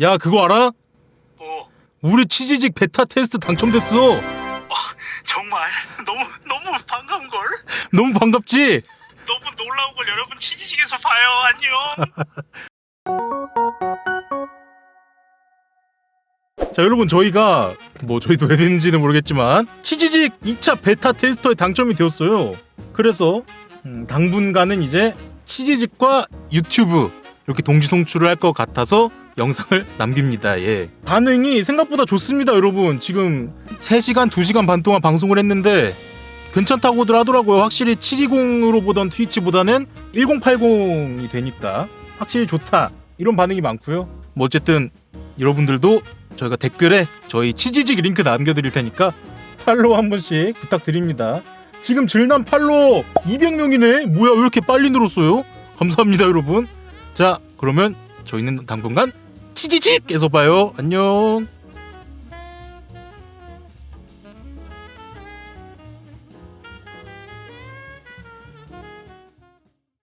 야 그거 알아? 뭐 우리 치즈직 베타 테스트 당첨됐어. 정말 너무 너무 반가운 걸. 너무 반갑지? 너무 놀라운 걸 여러분 치즈직에서 봐요. 안녕. 자 여러분 저희가 뭐 저희도 왜 됐는지는 모르겠지만 치즈직 2차 베타 테스터에 당첨이 되었어요. 그래서 음, 당분간은 이제 치즈직과 유튜브 이렇게 동시 송출을 할 것 같아서 영상을 남깁니다. 예. 반응이 생각보다 좋습니다, 여러분. 지금 3시간, 2시간 반 동안 방송을 했는데 괜찮다고들 하더라고요. 확실히 720으로 보던 트위치보다는 1080이 되니까 확실히 좋다. 이런 반응이 많고요. 뭐 어쨌든 여러분들도 저희가 댓글에 저희 치즈직 링크 남겨드릴 테니까 팔로우 한 번씩 부탁드립니다. 지금 질남 팔로우 200명이네. 뭐야 왜 이렇게 빨리 늘었어요? 감사합니다 여러분. 자 그러면 저희는 당분간 치즈직에서 봐요. 안녕.